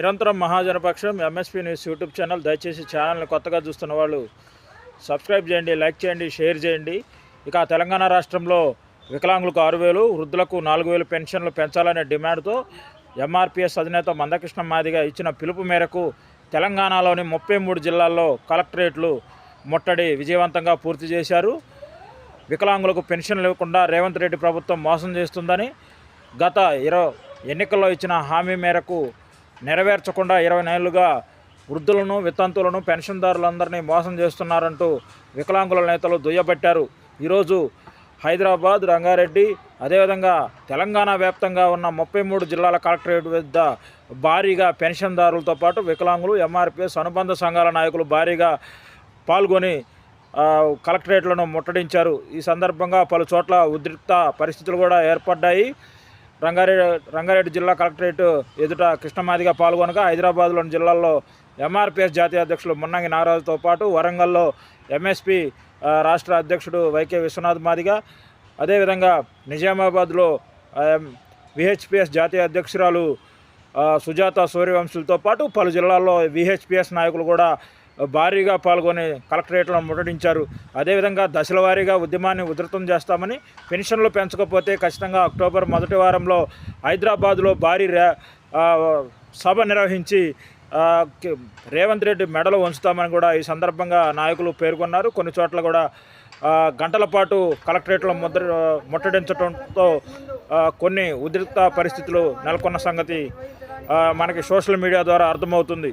నిరంతరం Mahajanapaksham MSP news YouTube channel దయచేసి ఛానల్ని కొత్తగా చూస్తున్న వాళ్ళు సబ్స్క్రైబ్ చేయండి లైక్ చేయండి షేర్ చేయండి. ఇక తెలంగాణ రాష్ట్రంలో వికలాంగులకు ఆరు వేలు వృద్ధులకు నాలుగు వేలు పెన్షన్లు పెంచాలనే డిమాండ్తో ఎంఆర్పిఎస్ అధినేత మందకృష్ణ మాదిగా ఇచ్చిన పిలుపు మేరకు తెలంగాణలోని ముప్పై మూడు జిల్లాల్లో కలెక్టరేట్లు ముట్టడి విజయవంతంగా పూర్తి చేశారు. వికలాంగులకు పెన్షన్లు ఇవ్వకుండా రేవంత్ రెడ్డి ప్రభుత్వం మోసం చేస్తుందని గత ఇరవై ఎన్నికల్లో ఇచ్చిన హామీ మేరకు నెరవేర్చకుండా ఇరవై నెలలుగా వృద్ధులను వితంతులను పెన్షన్దారులందరినీ మోసం చేస్తున్నారంటూ వికలాంగుల నేతలు దుయ్యబట్టారు. ఈరోజు హైదరాబాద్ రంగారెడ్డి అదేవిధంగా తెలంగాణ వ్యాప్తంగా ఉన్న ముప్పై మూడు జిల్లాల కలెక్టరేట్ వద్ద భారీగా పెన్షన్దారులతో పాటు వికలాంగులు ఎంఆర్పిఎస్ అనుబంధ సంఘాల నాయకులు భారీగా పాల్గొని కలెక్టరేట్లను ముట్టడించారు. ఈ సందర్భంగా పలు చోట్ల ఉద్రిక్త పరిస్థితులు కూడా ఏర్పడ్డాయి. రంగారెడ్డి రంగారెడ్డి జిల్లా కలెక్టరేట్ ఎదుట కృష్ణమాదిగా పాల్గొనగా హైదరాబాద్లోని జిల్లాల్లో ఎంఆర్పిఎస్ జాతీయ అధ్యక్షులు మున్నంగి నాగరాజుతో పాటు వరంగల్లో ఎంఎస్పి రాష్ట్ర అధ్యక్షుడు వైకే విశ్వనాథ్ మాదిగా అదేవిధంగా నిజామాబాద్లో విహెచ్పిఎస్ జాతీయ అధ్యక్షురాలు సుజాత సూర్యవంశులతో పాటు పలు జిల్లాల్లో విహెచ్పిఎస్ నాయకులు కూడా భారీగా పాల్గొని కలెక్టరేట్లను ముట్టడించారు. అదేవిధంగా దశల వారీగా ఉద్యమాన్ని ఉధృతం చేస్తామని పెన్షన్లు పెంచకపోతే ఖచ్చితంగా అక్టోబర్ మొదటి వారంలో హైదరాబాద్లో భారీ సభ నిర్వహించి రేవంత్ రెడ్డి మెడలు ఉంచుతామని కూడా ఈ సందర్భంగా నాయకులు పేర్కొన్నారు. కొన్ని చోట్ల కూడా గంటల పాటు కలెక్టరేట్లో ముద్ర ముట్టడించడంతో కొన్ని ఉద్రిక్త పరిస్థితులు నెలకొన్న సంగతి మనకి సోషల్ మీడియా ద్వారా అర్థమవుతుంది.